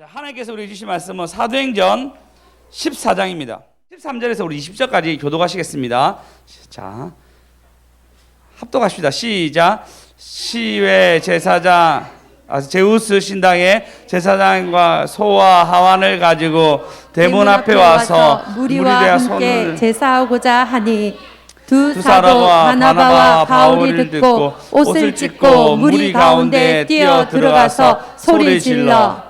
자, 하나님께서 우리 주신 말씀은 사도행전 14장입니다. 13절에서 우리 20절까지 교도하시겠습니다. 자, 합독하십니다. 시작. 시외 제사장 아, 제우스 신당의 제사장과 소와 하완을 가지고 대문 앞에 와서 무리와 함께 제사하고자 하니 두두 사도 바나바와 바울이 듣고 옷을 찢고 무리 가운데 뛰어 들어가서 소리 질러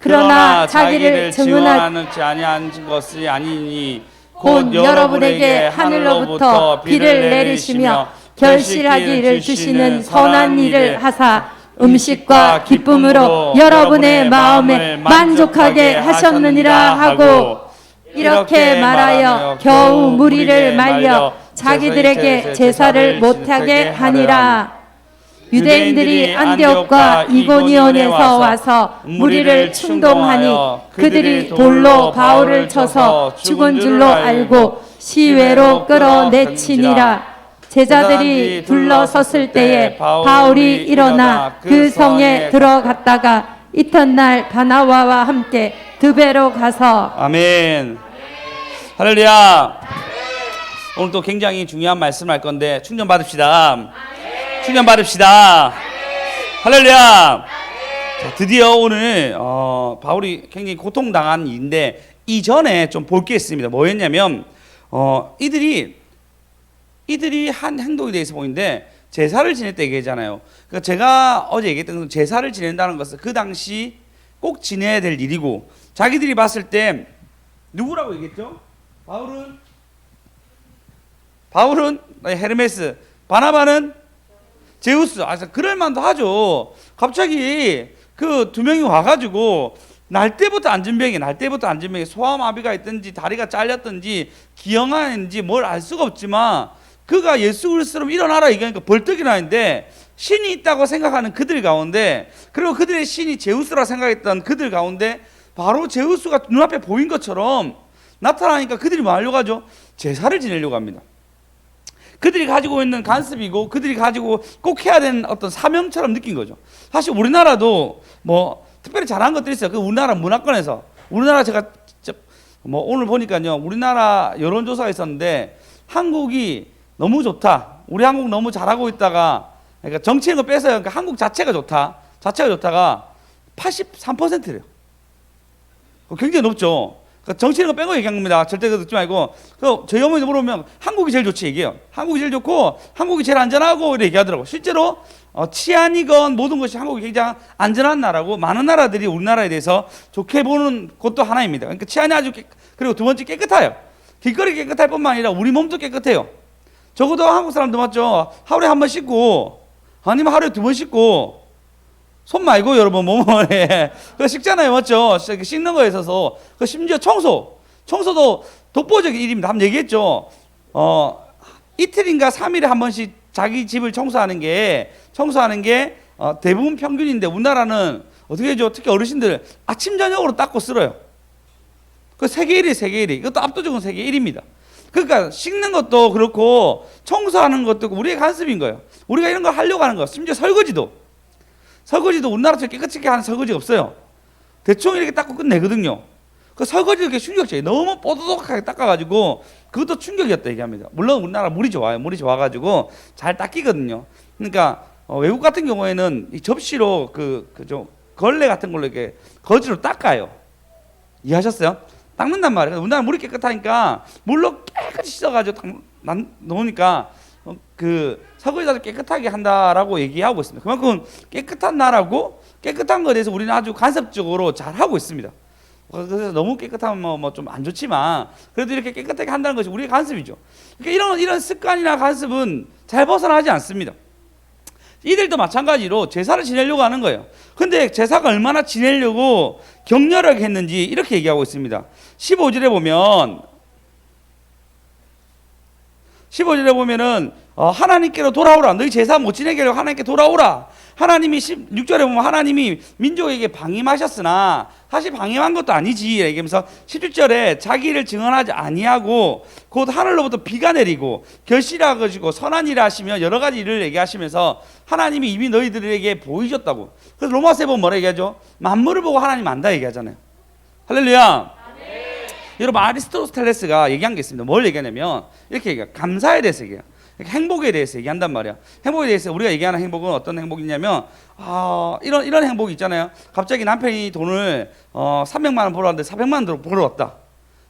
그러나 자기를 증언하지 아니한 것이 아니니 곧 여러분에게 하늘로부터 비를 내리시며 결실하기를 주시는 선한 일을 하사 음식과 기쁨으로 여러분의 마음에 만족하게 하셨느니라 하고 이렇게 말하여 겨우 무리를 말려 자기들에게 제사를 못하게 하니라 유대인들이 안디옥과 이고니온에서 와서 무리를 충동하니 그들이 돌로 바울을 쳐서 죽은 줄로 알고 시외로 끌어내치니라 제자들이 둘러섰을 때에 바울이 일어나 그 성에 들어갔다가 이튿날 바나바와 함께 드베로 가서 아멘. 할렐루야. 오늘 또 굉장히 중요한 말씀을 할 건데 충전 받읍시다. 충전 받읍시다. 할렐루야. 자, 드디어 오늘 어, 바울이 굉장히 고통당한 일인데 이전에 좀 볼 게 있습니다. 뭐였냐면 어, 이들이 이들이 한 행동에 대해서 보이는데 제사를 지냈다 얘기하잖아요. 그러니까 제가 어제 얘기했던 것은 제사를 지낸다는 것은 그 당시 꼭 지내야 될 일이고 자기들이 봤을 때 누구라고 얘기했죠? 바울은 바울은 헤르메스, 바나바는 제우스. 아, 그럴 만도 하죠. 갑자기 그 두 명이 와가지고 날 때부터 안전병이 날 때부터 안전병이 소아마비가 있든지 다리가 잘렸든지 기형아인지 뭘 알 수가 없지만 그가 예수 그리스도로 일어나라 얘기하니까 벌떡 일어나는데 신이 있다고 생각하는 그들 가운데 그리고 그들의 신이 제우스라 생각했던 그들 가운데 바로 제우스가 눈앞에 보인 것처럼 나타나니까 그들이 하죠? 제사를 지내려고 합니다. 그들이 가지고 있는 간섭이고 그들이 가지고 꼭 해야 되는 어떤 사명처럼 느낀 거죠. 사실 우리나라도 뭐 특별히 잘한 것들이 있어요. 그 우리나라 문화권에서 우리나라 제가 뭐 오늘 보니까요. 우리나라 여론조사가 있었는데 한국이 너무 좋다. 우리 한국 너무 잘하고 있다가 그러니까 정치인 거 빼서요. 그러니까 한국 자체가 좋다. 자체가 좋다가 83%래요. 굉장히 높죠. 그러니까 정치인 거 빼고 얘기한 겁니다. 절대 그거 듣지 말고. 그 저희 어머니도 물어보면 한국이 제일 좋지 얘기해요. 한국이 제일 좋고 한국이 제일 안전하고 이렇게 얘기하더라고. 실제로 어, 치안이건 모든 것이 한국이 굉장히 안전한 나라고 많은 나라들이 우리나라에 대해서 좋게 보는 것도 하나입니다. 그러니까 치안이 아주 깨, 그리고 두 번째 깨끗해요. 길거리 깨끗할 뿐만 아니라 우리 몸도 깨끗해요. 적어도 한국 사람도 맞죠. 하루에 한 번 씻고 아니면 하루에 두 번 씻고 손 말고 여러분 몸에 그 씻잖아요, 맞죠? 씻- 씻는 거에 있어서 그 심지어 청소, 청소도 독보적인 일입니다. 한번 얘기했죠. 어 이틀인가 3일에 한 번씩 자기 집을 청소하는 게 청소하는 게 어, 대부분 평균인데 우리나라는 어떻게 해죠? 특히 어르신들 아침 저녁으로 닦고 쓸어요. 그 세계 1위, 세계 1위. 이것도 압도적인 세계 1위입니다. 그러니까 씻는 것도 그렇고 청소하는 것도 우리의 간섭인 거예요. 우리가 이런 걸 하려고 하는 거. 심지어 설거지도. 설거지도 우리나라처럼 깨끗하게 하는 설거지가 없어요. 대충 이렇게 닦고 끝내거든요. 그 설거지 이렇게 충격적이에요. 너무 뽀드득하게 닦아가지고 그것도 충격이었다 얘기합니다. 물론 우리나라 물이 좋아요. 물이 좋아가지고 잘 닦이거든요. 그러니까 어, 외국 같은 경우에는 이 접시로 그 그 좀 걸레 같은 걸로 이렇게 거즈로 닦아요. 이해하셨어요? 닦는단 말이에요. 우리나라 물이 깨끗하니까 물로 깨끗이 씻어가지고 닦- 난- 놓으니까 어, 그 설거지도 깨끗하게 한다라고 얘기하고 있습니다. 그만큼 깨끗한 나라고 깨끗한 것에 대해서 우리는 아주 간섭적으로 잘 하고 있습니다. 어, 그래서 너무 깨끗하면 뭐 좀 안 좋지만 그래도 이렇게 깨끗하게 한다는 것이 우리의 간섭이죠. 그러니까 이런 이런 습관이나 간섭은 잘 벗어나지 않습니다. 이들도 마찬가지로 제사를 지내려고 하는 거예요. 근데 제사가 얼마나 지내려고 격렬하게 했는지 이렇게 얘기하고 있습니다. 15절에 보면 15절에 보면은 어, 하나님께로 돌아오라. 너희 제사 못 지내게 하려고 하나님께 돌아오라. 하나님이 16절에 보면 하나님이 민족에게 방임하셨으나 사실 방임한 것도 아니지. 얘기하면서 17절에 자기를 증언하지 아니하고 곧 하늘로부터 비가 내리고 결실하 가지고 선한 일을 하시며 여러 가지 일을 얘기하시면서 하나님이 이미 너희들에게 보이셨다고. 그래서 로마서에 보면 뭐라 얘기하죠? 만물을 보고 하나님 안다 얘기하잖아요. 할렐루야. 여러분 아리스토텔레스가 얘기한 게 있습니다. 뭘 얘기하냐면 이렇게 얘기해요. 감사에 대해서 얘기해요. 행복에 대해서 얘기한단 말이야. 행복에 대해서 우리가 얘기하는 행복은 어떤 행복이냐면 아 이런 이런 행복이 있잖아요. 갑자기 남편이 돈을 어 300만 원 벌었는데 400만 원 벌어왔다.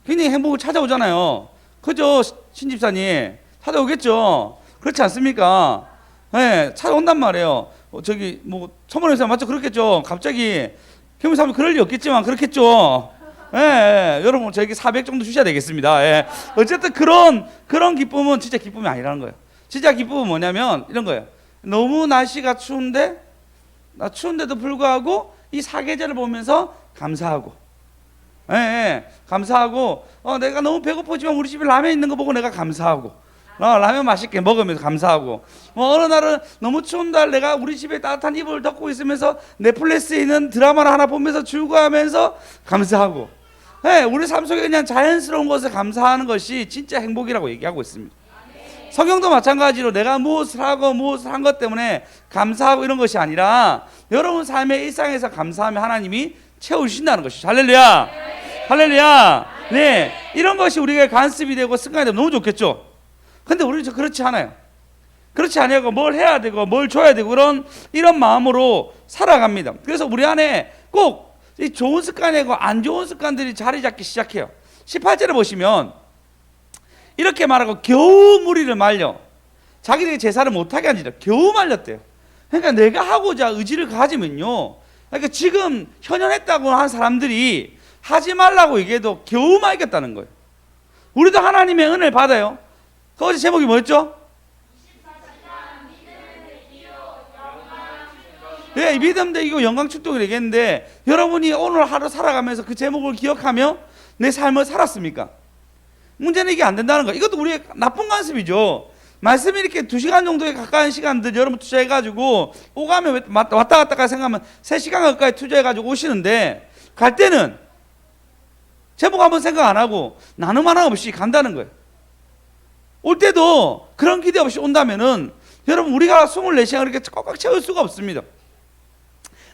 굉장히 행복을 찾아오잖아요. 그죠 신 집사님 찾아오겠죠. 그렇지 않습니까? 네, 찾아온단 말이에요. 어, 저기 뭐 천문에서 맞죠? 그렇겠죠. 갑자기 경무사님 그럴 리 없겠지만 그렇겠죠. 예, 예, 여러분 저에게 400 정도 주셔야 되겠습니다. 예. 어쨌든 그런 그런 기쁨은 진짜 기쁨이 아니라는 거예요. 진짜 기쁨은 뭐냐면 이런 거예요. 너무 날씨가 추운데 나 추운데도 불구하고 이 사계절을 보면서 감사하고, 예, 예, 감사하고, 어 내가 너무 배고프지만 우리 집에 라면 있는 거 보고 내가 감사하고, 어 라면 맛있게 먹으면서 감사하고, 뭐 어느 날은 너무 추운 날 내가 우리 집에 따뜻한 이불을 덮고 있으면서 넷플릭스에 있는 드라마를 하나 보면서 즐거워하면서 감사하고, 예, 우리 삶 속에 그냥 자연스러운 것을 감사하는 것이 진짜 행복이라고 얘기하고 있습니다. 성경도 마찬가지로 내가 무엇을 하고 무엇을 한 것 때문에 감사하고 이런 것이 아니라 여러분 삶의 일상에서 감사하면 하나님이 채우신다는 것이죠. 할렐루야. 할렐루야. 네. 이런 것이 우리가 관습이 되고 습관이 되면 너무 좋겠죠. 근데 우리는 저 그렇지 않아요. 그렇지 않아요. 뭘 해야 되고 뭘 줘야 되고 이런 이런 마음으로 살아갑니다. 그래서 우리 안에 꼭 이 좋은 습관이고 안 좋은 습관들이 자리 잡기 시작해요. 18절에 보시면 이렇게 말하고 겨우 무리를 말려 자기들이 제사를 못하게 한지라 겨우 말렸대요. 그러니까 내가 하고자 의지를 가지면요. 그러니까 지금 현연했다고 한 사람들이 하지 말라고 얘기해도 겨우 말겠다는 거예요. 우리도 하나님의 은혜를 받아요. 그 어제 제목이 뭐였죠? 네, 믿음 되고 영광 축복을 얘기했는데 여러분이 오늘 하루 살아가면서 그 제목을 기억하며 내 삶을 살았습니까? 문제는 이게 안 된다는 거. 이것도 우리의 나쁜 관습이죠. 말씀이 이렇게 두 시간 정도에 가까운 시간들 여러분 투자해가지고 오가면 왔다 갔다 생각하면 세 시간 가까이 투자해가지고 오시는데 갈 때는 제목 한번 생각 안 하고 나눔 하나 없이 간다는 거예요. 올 때도 그런 기대 없이 온다면은 여러분 우리가 24시간 이렇게 꽉꽉 채울 수가 없습니다.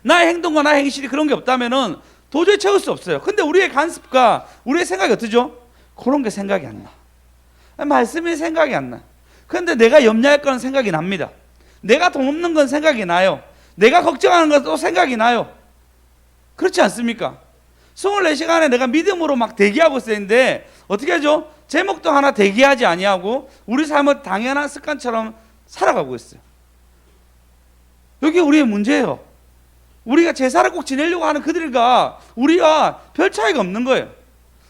나의 행동과 나의 행실이 그런 게 없다면은 도저히 채울 수 없어요. 근데 우리의 간습과 우리의 생각이 어떠죠? 그런 게 생각이 안 나. 말씀이 생각이 안 나. 근데 내가 염려할 건 생각이 납니다. 내가 돈 없는 건 생각이 나요. 내가 걱정하는 것도 생각이 나요. 그렇지 않습니까? 24시간에 내가 믿음으로 막 대기하고 있었는데 어떻게 하죠? 제목도 하나 대기하지 아니하고 우리 삶을 당연한 습관처럼 살아가고 있어요. 여기 우리의 문제예요. 우리가 제사를 꼭 지내려고 하는 그들과 우리가 별 차이가 없는 거예요.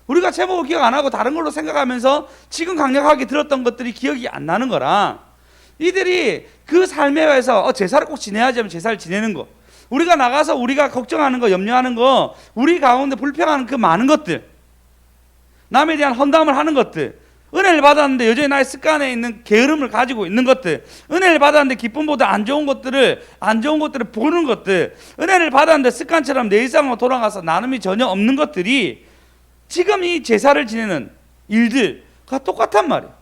우리가 제목을 기억 안 하고 다른 걸로 생각하면서 지금 강력하게 들었던 것들이 기억이 안 나는 거랑 이들이 그 삶에서 어, 제사를 꼭 지내야지 하면 제사를 지내는 거. 우리가 나가서 우리가 걱정하는 거, 염려하는 거, 우리 가운데 불평하는 그 많은 것들, 남에 대한 헌담을 하는 것들, 은혜를 받았는데 여전히 나의 습관에 있는 게으름을 가지고 있는 것들, 은혜를 받았는데 기쁨보다 안 좋은 것들을 안 좋은 것들을 보는 것들, 은혜를 받았는데 습관처럼 내 일상으로 돌아가서 나눔이 전혀 없는 것들이 지금 이 제사를 지내는 일들과 똑같단 말이에요.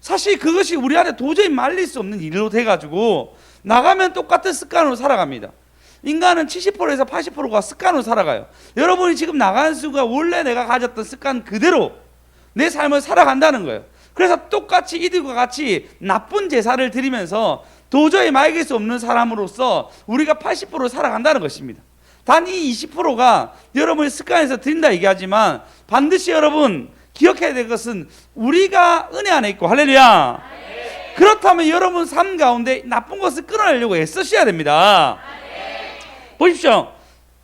사실 그것이 우리 안에 도저히 말릴 수 없는 일로 돼가지고 나가면 똑같은 습관으로 살아갑니다. 인간은 70%에서 80%가 습관으로 살아가요. 여러분이 지금 나가는 수가 원래 내가 가졌던 습관 그대로 내 삶을 살아간다는 거예요. 그래서 똑같이 이들과 같이 나쁜 제사를 드리면서 도저히 말길 수 없는 사람으로서 우리가 80% 살아간다는 것입니다. 단 이 20%가 여러분의 습관에서 드린다 얘기하지만 반드시 여러분 기억해야 될 것은 우리가 은혜 안에 있고 할렐루야. 그렇다면 여러분 삶 가운데 나쁜 것을 끊어내려고 애쓰셔야 됩니다. 보십시오.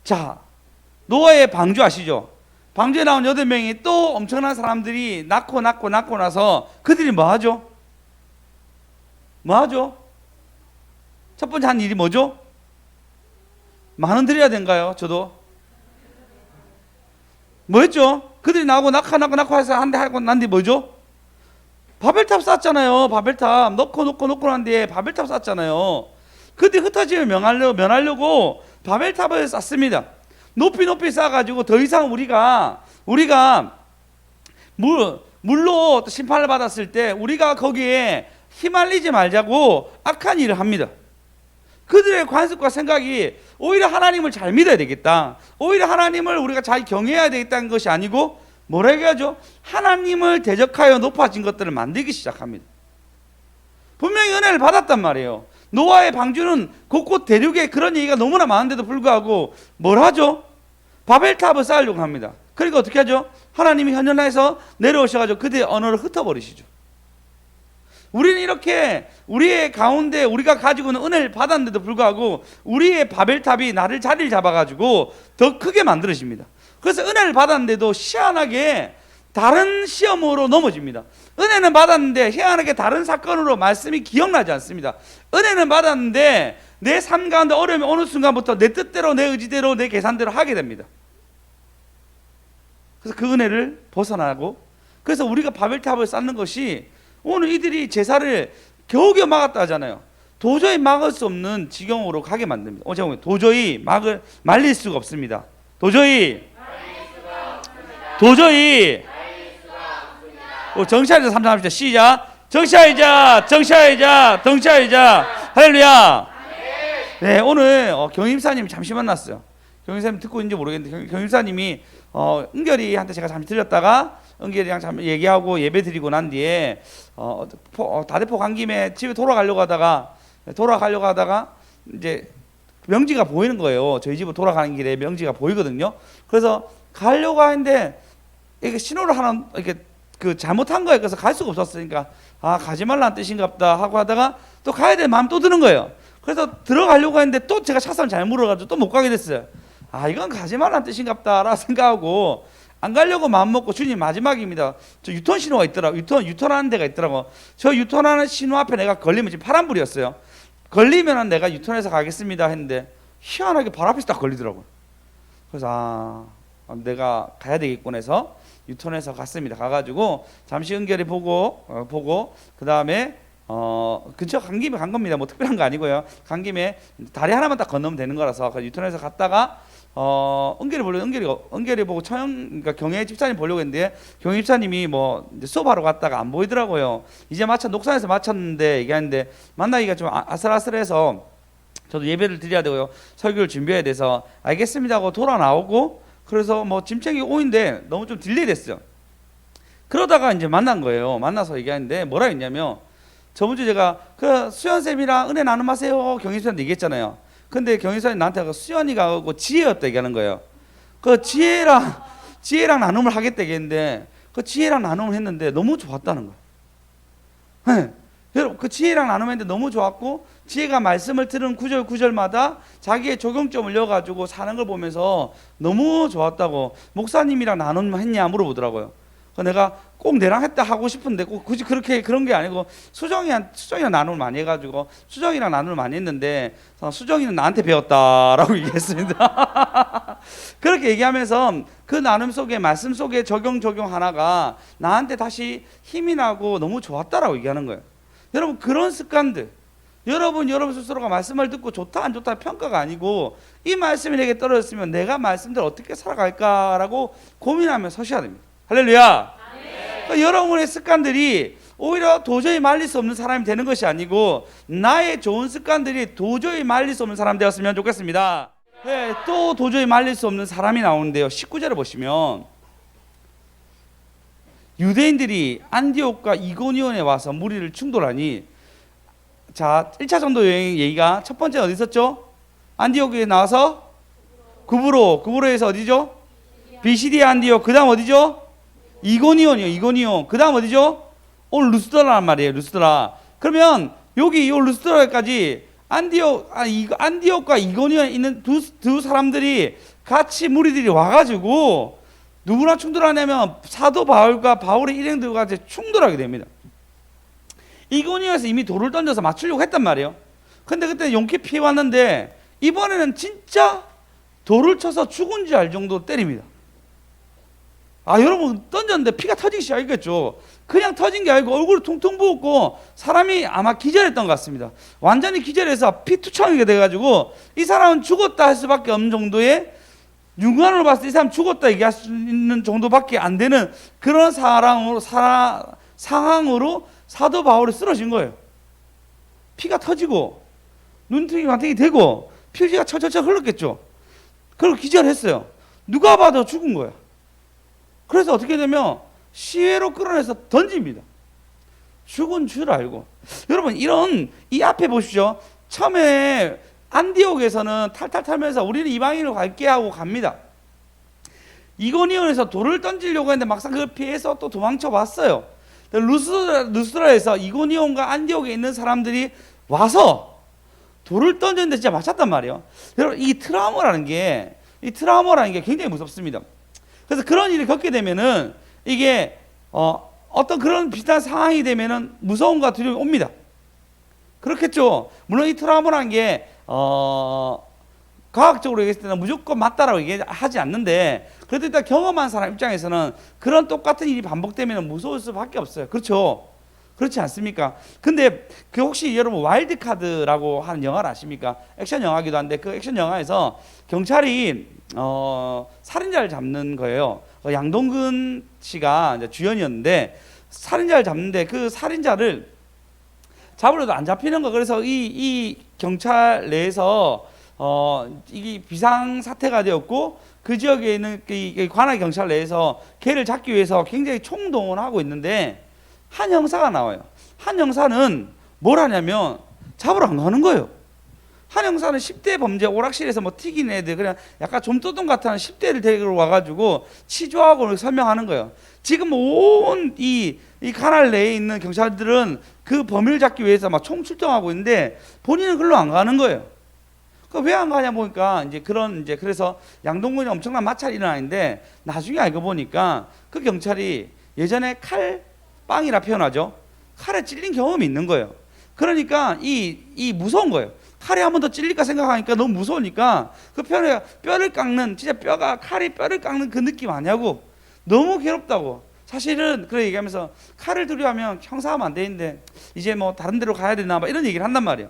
자, 노아의 방주 아시죠? 방주에 나온 여덟 명이 또 엄청난 사람들이 낳고 낳고 낳고 나서 그들이 뭐 하죠? 뭐 하죠? 첫 번째 한 일이 뭐죠? 만원 드려야 된가요? 저도 뭐였죠? 그들이 나오고 낙하 낙하 낙하 해서 한대 하고 난 뒤 뭐죠? 바벨탑 쌌잖아요. 바벨탑 넣고 넣고 넣고 난 뒤에 바벨탑 쌌잖아요. 그때 흩어지면 명하려 면하려고 바벨탑을 쌌습니다. 높이 높이 쌓아가지고 더 이상 우리가 우리가 물 물로 또 심판을 받았을 때 우리가 거기에 휘말리지 말자고 악한 일을 합니다. 그들의 관습과 생각이 오히려 하나님을 잘 믿어야 되겠다. 오히려 하나님을 우리가 잘 경외해야 되겠다는 것이 아니고 뭐라 해야죠? 하나님을 대적하여 높아진 것들을 만들기 시작합니다. 분명히 은혜를 받았단 말이에요. 노아의 방주는 곳곳 대륙에 그런 얘기가 너무나 많은데도 불구하고 뭘 하죠? 바벨탑을 쌓으려고 합니다. 그러니까 어떻게 하죠? 하나님이 현현에서 내려오셔가지고 그들의 언어를 흩어버리시죠. 우리는 이렇게 우리의 가운데 우리가 가지고 있는 은혜를 받았는데도 불구하고 우리의 바벨탑이 나를 자리를 잡아가지고 더 크게 만들어집니다. 그래서 은혜를 받았는데도 희한하게 다른 시험으로 넘어집니다. 은혜는 받았는데 희한하게 다른 사건으로 말씀이 기억나지 않습니다. 은혜는 받았는데 내 삶 가운데 어려움이 어느 순간부터 내 뜻대로 내 의지대로 내 계산대로 하게 됩니다. 그래서 그 은혜를 벗어나고 그래서 우리가 바벨탑을 쌓는 것이 오늘 이들이 제사를 겨우겨우 막았다 하잖아요. 도저히 막을 수 없는 지경으로 가게 만듭니다. 어, 보면 도저히 막을 말릴 수가 없습니다. 도저히 도저히 어, 정치하자 삼삼합시다. 시작. 정치하자, 정치하자, 정치하자. 할렐루야. 네, 오늘 어, 경임사님 잠시 만났어요. 경임사님 듣고 있는지 모르겠는데 경, 경임사님이 어, 은결이한테 제가 잠시 들렸다가 은결이랑 잠 얘기하고 예배 드리고 난 뒤에 어, 포, 어, 다대포 간 김에 집에 돌아가려고 하다가 돌아가려고 하다가 이제 명지가 보이는 거예요. 저희 집으로 돌아가는 길에 명지가 보이거든요. 그래서 가려고 하는데 이게 신호를 하나 이렇게 그 잘못한 거예요. 그래서 갈 수가 없었으니까 아 가지 말라는 뜻인갑다 하고 하다가 또 가야 될 마음 또 드는 거예요. 그래서 들어가려고 했는데 또 제가 차선 잘못 물어가지고 또 못 가게 됐어요. 아 이건 가지 말라는 뜻인갑다라 생각하고 안 가려고 마음 먹고 주님 마지막입니다. 저 유턴 신호가 있더라고. 유턴 유턴하는 데가 있더라고. 저 유턴하는 신호 앞에 내가 걸리면 지금 파란불이었어요. 걸리면은 내가 유턴해서 가겠습니다 했는데 희한하게 발 앞에서 딱 걸리더라고요. 그래서 아 내가 가야 되겠군 해서 유턴해서 갔습니다. 가가지고 잠시 은결이 보고 어, 보고 그 다음에 어 근처 간 김에 간 겁니다. 뭐 특별한 거 아니고요. 간 김에 다리 하나만 딱 건너면 되는 거라서 그 유턴해서 갔다가 어 은결이 보려 은결이 은결이 보고 처형 그러니까 경혜 집사님 보려고 했는데 경혜 집사님이 뭐 이제 수업하러 갔다가 안 보이더라고요. 이제 마쳤 녹산에서 마쳤는데 얘기하는데 만나기가 좀 아- 아슬아슬해서 저도 예배를 드려야 되고요. 설교를 준비해야 돼서 알겠습니다 하고 돌아 나오고 그래서 뭐 짐책이 오인데 너무 좀 딜레이 됐어요. 그러다가 이제 만난 거예요. 만나서 얘기하는데 뭐라 했냐면 저번 주 제가 그 수현 쌤이랑 은혜 나눔하세요 경희수한테 얘기했잖아요. 근데 경희수한테 나한테 그 수현이가 하고 지혜였다 얘기하는 거예요. 그 지혜랑 지혜랑 나눔을 하겠다 얘기했는데 그 지혜랑 나눔을 했는데 너무 좋았다는 거예요. 네. 여러분 그 지혜랑 나눔했는데 너무 좋았고 지혜가 말씀을 들은 구절 구절마다 자기의 적용점을 넣어가지고 사는 걸 보면서 너무 좋았다고 목사님이랑 나눔했냐 물어보더라고요. 그 내가 꼭 내랑 했다 하고 싶은데 꼭 굳이 그렇게 그런 게 아니고 수정이랑 수정이랑 나눔을 많이 해가지고 수정이랑 나눔을 많이 했는데 어, 수정이는 나한테 배웠다라고 얘기했습니다. 그렇게 얘기하면서 그 나눔 속에 말씀 속에 적용 적용 하나가 나한테 다시 힘이 나고 너무 좋았다라고 얘기하는 거예요. 여러분 그런 습관들 여러분 여러분 스스로가 말씀을 듣고 좋다 안 좋다 평가가 아니고 이 말씀이 내게 떨어졌으면 내가 말씀대로 어떻게 살아갈까라고 고민하며 서셔야 됩니다. 할렐루야. 그러니까 여러분의 습관들이 오히려 도저히 말릴 수 없는 사람이 되는 것이 아니고 나의 좋은 습관들이 도저히 말릴 수 없는 사람 되었으면 좋겠습니다. 네, 또 도저히 말릴 수 없는 사람이 나오는데요. 19절을 보시면 유대인들이 안디옥과 이고니온에 와서 무리를 충돌하니 자, 1차 전도 여행 얘기가 첫 번째 어디 있었죠? 안디옥에 나와서 구브로, 구브로에서 어디죠? 비시디 안디옥. 그다음 어디죠? 이고니온이요. 이고니온. 그 다음 어디죠? 올 루스드라란 말이에요. 루스드라. 그러면 여기 이 루스드라까지 안디옥 아 이 안디옥과 이고니온에 있는 두, 두 사람들이 같이 무리들이 와가지고 누구랑 충돌하냐면 사도 바울과 바울의 일행들과 이제 충돌하게 됩니다. 이고니온에서 이미 돌을 던져서 맞추려고 했단 말이에요. 근데 그때 용케 피해 왔는데 이번에는 진짜 돌을 쳐서 죽은 줄 알 정도 때립니다. 아 여러분 던졌는데 피가 터지기 시작했겠죠. 그냥 터진 게 아니고 얼굴이 퉁퉁 부었고 사람이 아마 기절했던 것 같습니다. 완전히 기절해서 피 투창하게 돼가지고 이 사람은 죽었다 할 수밖에 없는 정도의 육안으로 봤을 때 이 사람 죽었다 얘기할 수 있는 정도밖에 안 되는 그런 사람으로 사, 상황으로 사도 바울이 쓰러진 거예요. 피가 터지고 눈탱이 관탱이 되고 피가 철철철 흘렀겠죠. 그리고 기절했어요. 누가 봐도 죽은 거야. 그래서 어떻게 되면 시외로 끌어내서 던집니다. 죽은 줄 알고. 여러분 이런 이 앞에 보십시오. 처음에 안디옥에서는 탈탈 털면서 우리는 이방인으로 갈게 하고 갑니다. 이고니온에서 돌을 던지려고 했는데 막상 그걸 피해서 또 도망쳐 왔어요. 루스드라, 루스드라에서 이고니온과 안디옥에 있는 사람들이 와서 돌을 던졌는데 진짜 맞췄단 말이에요. 여러분 이 트라우마라는 게 이 트라우마라는 게 굉장히 무섭습니다. 그래서 그런 일이 겪게 되면은 이게 어, 어떤 그런 비슷한 상황이 되면은 무서움과 두려움이 옵니다. 그렇겠죠. 물론 이 트라우마라는 게 어, 과학적으로 얘기했을 때는 무조건 맞다라고 얘기하지 않는데 그래도 일단 경험한 사람 입장에서는 그런 똑같은 일이 반복되면 무서울 수밖에 없어요. 그렇죠? 그렇지 않습니까? 근데 그 혹시 여러분 와일드 카드라고 하는 영화를 아십니까? 액션 영화기도 한데 그 액션 영화에서 경찰이 어, 살인자를 잡는 거예요. 어, 양동근 씨가 주연이었는데 살인자를 잡는데 그 살인자를 잡으려도 안 잡히는 거 그래서 이, 이 경찰 내에서 어 이게 비상 사태가 되었고 그 지역에 있는 이- 이 관할 경찰 내에서 걔를 잡기 위해서 굉장히 총동원 하고 있는데 한 형사가 나와요. 한 형사는 뭘 하냐면 잡으러 안 가는 거예요. 한 형사는 10대 범죄 오락실에서 뭐 튀긴 애들 그냥 약간 좀떠돈 같은 10대를 데리고 와가지고 치조하고 설명하는 거예요. 지금 온이이 관할 내에 있는 경찰들은 그 범인을 잡기 위해서 막 총 출동하고 있는데 본인은 글로 안 가는 거예요. 그 왜 안 가냐 보니까 이제 그런 이제 그래서 양동근이 엄청난 마찰이 일어나는데 나중에 알고 보니까 그 경찰이 예전에 칼 빵이라 표현하죠. 칼에 찔린 경험이 있는 거예요. 그러니까 이 이 무서운 거예요. 칼에 한 번 더 찔릴까 생각하니까 너무 무서우니까 그 뼈를 뼈를 깎는 진짜 뼈가 칼이 뼈를 깎는 그 느낌 아니냐고 너무 괴롭다고 사실은 그래 얘기하면서 칼을 두려워하면 형사하면 안 되는데 이제 뭐 다른 데로 가야 되나 봐 이런 얘기를 한단 말이에요.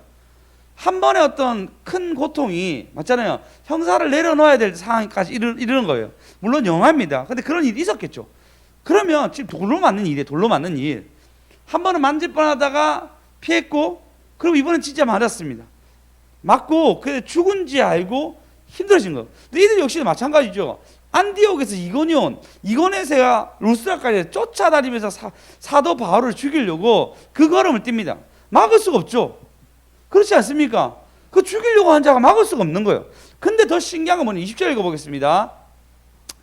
한 번의 어떤 큰 고통이 맞잖아요. 형사를 내려놓아야 될 상황까지 이르, 이르는 거예요. 물론 영화입니다. 근데 그런 일이 있었겠죠. 그러면 지금 돌로 맞는 일이에요. 돌로 맞는 일. 한 번은 만질 뻔하다가 피했고 그리고 이번엔 진짜 맞았습니다. 맞고 그 죽은지 알고 힘들어진 거. 너희들 역시 마찬가지죠. 안디옥에서 이고니온, 이고네세가 루스라까지 쫓아다니면서 사, 사도 바울을 죽이려고 그 걸음을 띱니다. 막을 수가 없죠. 그렇지 않습니까? 그 죽이려고 한 자가 막을 수가 없는 거예요. 근데 더 신기한 건 뭐냐? 20절 읽어보겠습니다.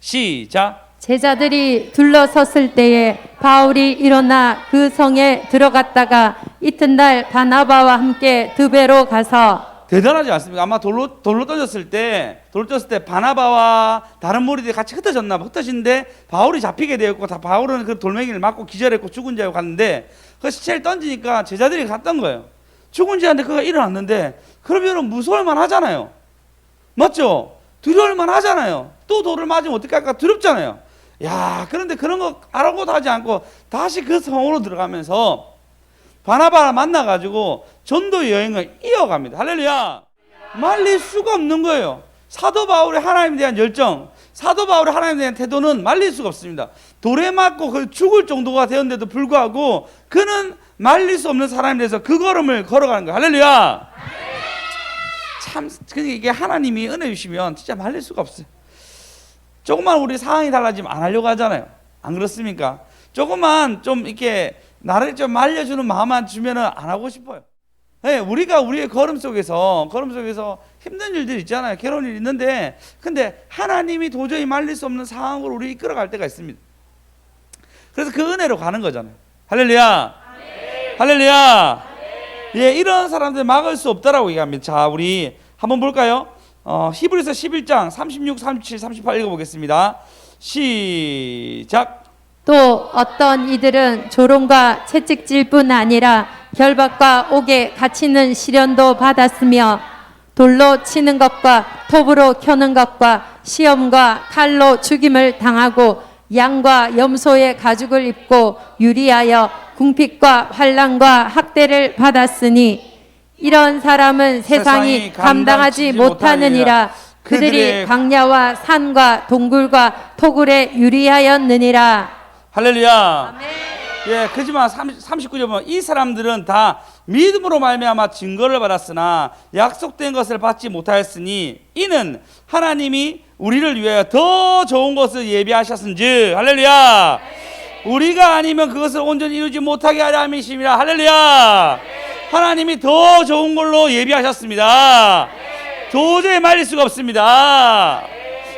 시작. 제자들이 둘러섰을 때에 바울이 일어나 그 성에 들어갔다가 이튿날 바나바와 함께 드베로 가서 대단하지 않습니까? 아마 돌로 돌로 던졌을 때 돌로 던졌을 때 바나바와 다른 무리들이 같이 흩어졌나 봐. 흩어진데 바울이 잡히게 되었고 다 바울은 그 돌멩이를 맞고 기절했고 죽은 줄 알고 갔는데 그 시체를 던지니까 제자들이 갔던 거예요. 죽은 줄 알았는데 그가 일어났는데 그러면 무서울만 하잖아요. 맞죠? 두려울만 하잖아요. 또 돌을 맞으면 어떻게 할까 두렵잖아요. 야, 그런데 그런 거 알아보도 하지 않고 다시 그 성으로 들어가면서 바나바를 만나가지고 전도 여행을 이어갑니다. 할렐루야. 말릴 수가 없는 거예요. 사도 바울의 하나님에 대한 열정, 사도 바울의 하나님에 대한 태도는 말릴 수가 없습니다. 돌에 맞고 거의 죽을 정도가 되었는데도 불구하고 그는 말릴 수 없는 사람에 대해서 그 걸음을 걸어가는 거예요. 할렐루야. 참, 이게 하나님이 은혜 주시면 진짜 말릴 수가 없어요. 조금만 우리 상황이 달라지면 안 하려고 하잖아요. 안 그렇습니까? 조금만 좀 이렇게 나를 좀 말려주는 마음만 주면은 안 하고 싶어요. 네, 우리가 우리의 걸음 속에서 걸음 속에서 힘든 일들 있잖아요. 괴로운 일 있는데 근데 하나님이 도저히 말릴 수 없는 상황으로 우리 이끌어갈 때가 있습니다. 그래서 그 은혜로 가는 거잖아요. 할렐루야. 할렐루야. 예, 이런 사람들 막을 수 없다라고 얘기합니다. 자, 우리 한번 볼까요? 어, 히브리서 11장 36, 37, 38 읽어보겠습니다. 시작. 또 어떤 이들은 조롱과 채찍질 뿐 아니라 결박과 옥에 갇히는 시련도 받았으며 돌로 치는 것과 톱으로 켜는 것과 시험과 칼로 죽임을 당하고 양과 염소의 가죽을 입고 유리하여 궁핍과 환란과 학대를 받았으니 이런 사람은 세상이 감당하지 못하느니라. 그들이 광야와 산과 동굴과 토굴에 유리하였느니라 할렐루야. 예, 그지만 39절 보면 이 사람들은 다 믿음으로 말미암아 증거를 받았으나 약속된 것을 받지 못하였으니 이는 하나님이 우리를 위하여 더 좋은 것을 예비하셨은즉 할렐루야. 우리가 아니면 그것을 온전히 이루지 못하게 하려 함이심이라 할렐루야. 하나님이 더 좋은 걸로 예비하셨습니다. 도저히 말릴 수가 없습니다.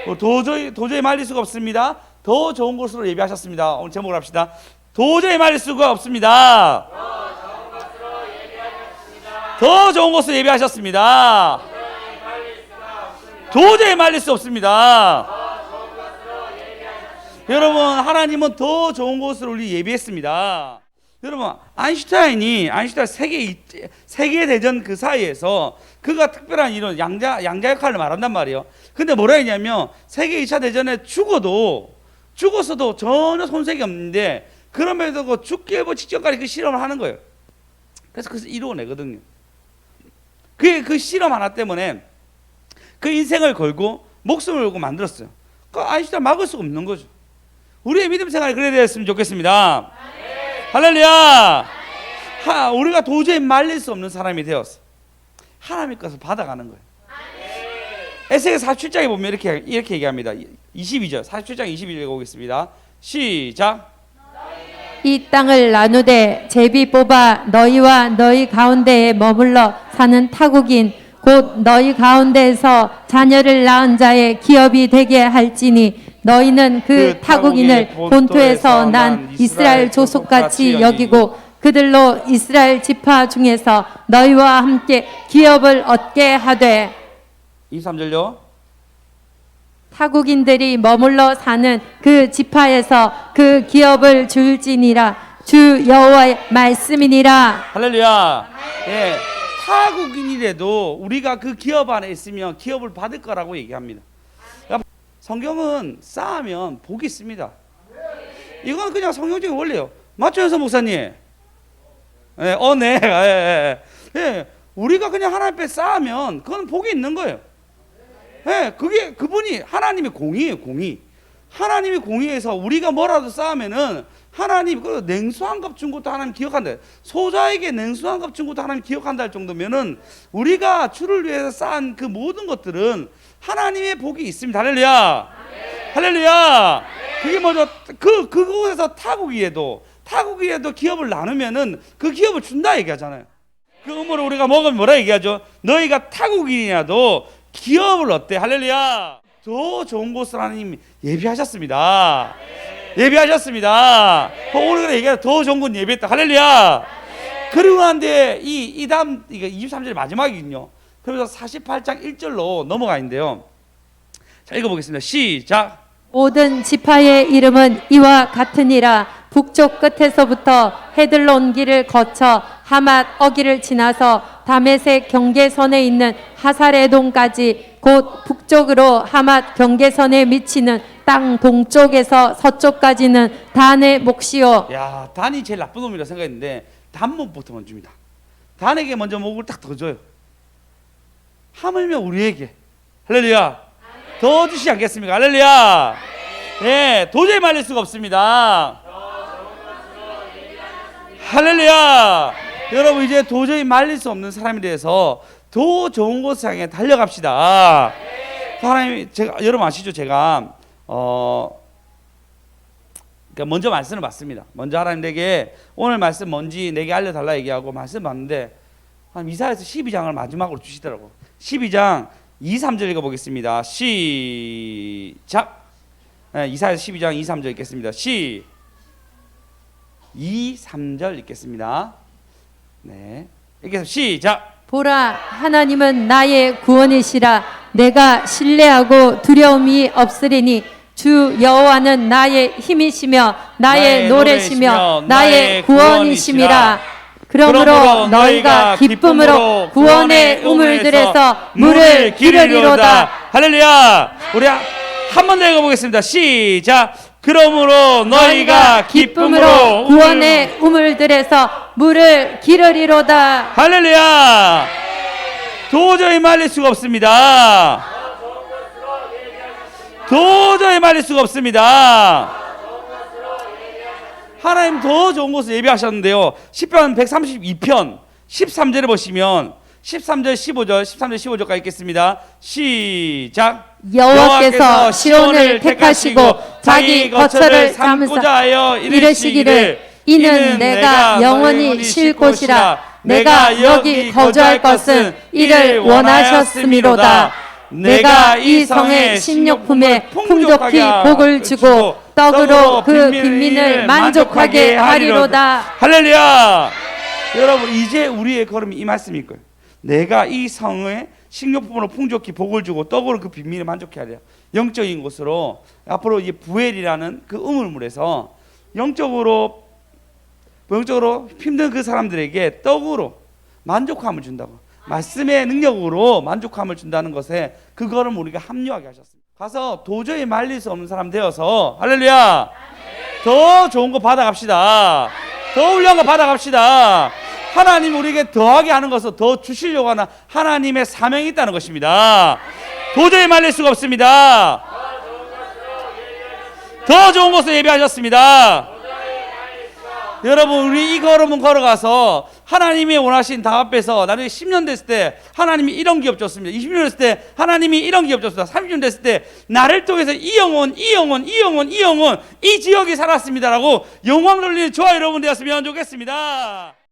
어, 도저히 도저히 말릴 수가 없습니다. 더 좋은 것으로 예비하셨습니다. 오늘 제목을 합시다. 도저히 말릴 수가 없습니다. 더 좋은 것으로 예비하셨습니다. 도저히 말릴 수 없습니다. 여러분 하나님은 더 좋은 것을 우리 예비했습니다. 여러분 아인슈타인이 아인슈타인 세계 이- 세계 대전 그 사이에서 그가 특별한 이런 양자 양자 역할을 말한단 말이에요. 근데 뭐라 했냐면 세계 2차 대전에 죽어도 죽었어도 전혀 손색이 없는데 그럼에도 그 죽기 일보 직전까지 그 실험을 하는 거예요. 그래서 그것을 이루어내거든요. 그게 그 실험 하나 때문에 그 인생을 걸고 목숨을 걸고 만들었어요. 그 아인슈타인 막을 수가 없는 거죠. 우리의 믿음 생활이 그래야 됐으면 좋겠습니다. 할렐루야. 하, 우리가 도저히 말릴 수 없는 사람이 되었어. 하나님의 것을 받아가는 거예요. 에세겔 47장에 보면 이렇게 이렇게 얘기합니다. 22절 47장 22절 읽어보겠습니다. 시작. 이 땅을 나누되 제비 뽑아 너희와 너희 가운데에 머물러 사는 타국인 곧 너희 가운데에서 자녀를 낳은 자의 기업이 되게 할지니 너희는 그, 그 타국인을 본토에서 난 이스라엘 조속같이 여기고 그들로 이스라엘 지파 중에서 너희와 함께 기업을 얻게 하되 23절요. 타국인들이 머물러 사는 그 지파에서 그 기업을 줄지니라 주 여호와의 말씀이니라 할렐루야. 예. 타국인이라도 우리가 그 기업 안에 있으면 기업을 받을 거라고 얘기합니다. 야, 성경은 쌓으면 복이 있습니다. 이건 그냥 성경적인 원리예요. 맞죠, 현서 목사님? 예, 어, 네. 예, 예, 예. 예, 우리가 그냥 하나님 앞에 쌓으면 그건 복이 있는 거예요. 예, 그게 그분이 하나님의 공의예요, 공의. 하나님의 공의에서 우리가 뭐라도 쌓으면은 하나님 그 냉수 한컵준 것도 하나님 기억한다. 소자에게 냉수 한컵준 것도 하나님 기억한다 할 정도면은 우리가 주를 위해서 쌓은 그 모든 것들은 하나님의 복이 있습니다. 할렐루야. 할렐루야. 그게 뭐죠? 그 그곳에서 타국이에도 타국이에도 기업을 나누면은 그 기업을 준다 얘기하잖아요. 그 음모를 우리가 먹으면 뭐라 얘기하죠? 너희가 타국인이라도 기업을 얻대. 할렐루야. 더 좋은 곳을 하나님 예비하셨습니다. 예비하셨습니다. 어, 오늘 그래 얘기하 더 좋은 곳 예비했다. 할렐루야. 그리고 한데 이, 이 다음 이게 23절 마지막이거든요. 그래서 48장 1절로 넘어가 있는데요. 자 읽어보겠습니다. 시작. 모든 지파의 이름은 이와 같으니라 북쪽 끝에서부터 헤들론 길을 거쳐 하맛 어기를 지나서 다메섹 경계선에 있는 하사레동까지 곧 북쪽으로 하맛 경계선에 미치는 땅 동쪽에서 서쪽까지는 단의 몫이요 야, 단이 제일 나쁜 놈이라 생각했는데 단목부터 먼저 줍니다. 단에게 먼저 목을 딱 더 줘요. 하물며 우리에게 할렐루야 더 주시지 않겠습니까? 할렐루야. 예, 도저히 말릴 수가 없습니다. 할렐루야. 여러분 이제 도저히 말릴 수 없는 사람에 대해서 더 좋은 곳을 향해 달려갑시다. 하나님 제가 여러분 아시죠? 제가 어 그러니까 먼저 말씀을 받습니다. 먼저 하나님에게 오늘 말씀 뭔지 내게 알려달라 얘기하고 말씀 받는데 한 이사에서 12장을 마지막으로 주시더라고. 12장 2, 3절 읽어보겠습니다. 시작. 네, 이사에서 12장 2, 3절 읽겠습니다. 시 2, 3절 읽겠습니다. 네. 읽겠습니다. 시작. 보라 하나님은 나의 구원이시라 내가 신뢰하고 두려움이 없으리니 주 여호와는 나의 힘이시며 나의, 나의 노래시며 나의 구원이심이라 그러므로 너희가 기쁨으로 구원의 우물들에서 물을 기르리로다 할렐루야. 우리 한 번 더 읽어보겠습니다. 시작. 그러므로 너희가 기쁨으로 구원의 우물들에서 물을 기르리로다 할렐루야. 도저히 말릴 수가 없습니다. 도저히 말릴 수가 없습니다. 하나님 더 좋은 곳을 예비하셨는데요. 10편 132편 13절에 보시면 13절 15절 13절 15절까지 읽겠습니다. 시작. 여호와께서 시온을 택하시고 자기 거처를 삼고자 하여 이르시기를 이는 내가 영원히 쉴 곳이라 내가 여기 거주할 것은 이를 원하셨음이로다 내가 이 성의 식료품에 풍족히 복을 주고 떡으로 그 빈민을 만족하게 하리로다 할렐루야. 여러분 이제 우리의 걸음이 이 말씀일 거예요. 내가 이 성의 식료품으로 풍족히 복을 주고 떡으로 그 빈민을 만족해 하리라. 영적인 곳으로 앞으로 이 부엘이라는 그 우물물에서 영적으로 영적으로 힘든 그 사람들에게 떡으로 만족함을 준다고. 말씀의 능력으로 만족함을 준다는 것에 그거를 우리가 합류하게 하셨습니다. 가서 도저히 말릴 수 없는 사람 되어서 할렐루야. 더 좋은 거 받아갑시다. 더 훌륭한 거 받아갑시다. 하나님 우리에게 더하게 하는 것을 더 주시려고 하는 하나님의 사명이 있다는 것입니다. 도저히 말릴 수가 없습니다. 더 좋은 곳을 예배하셨습니다. 여러분 우리 이 걸음은 걸어가서 하나님이 원하신 당 앞에서 나중에 10년 됐을 때 하나님이 이런 기업 줬습니다. 20년 됐을 때 하나님이 이런 기업 줬습니다. 30년 됐을 때 나를 통해서 이 영혼, 이 영혼, 이 영혼, 이 영혼, 이 지역이 살았습니다라고 영광 돌리는 저와 여러분 되었으면 좋겠습니다.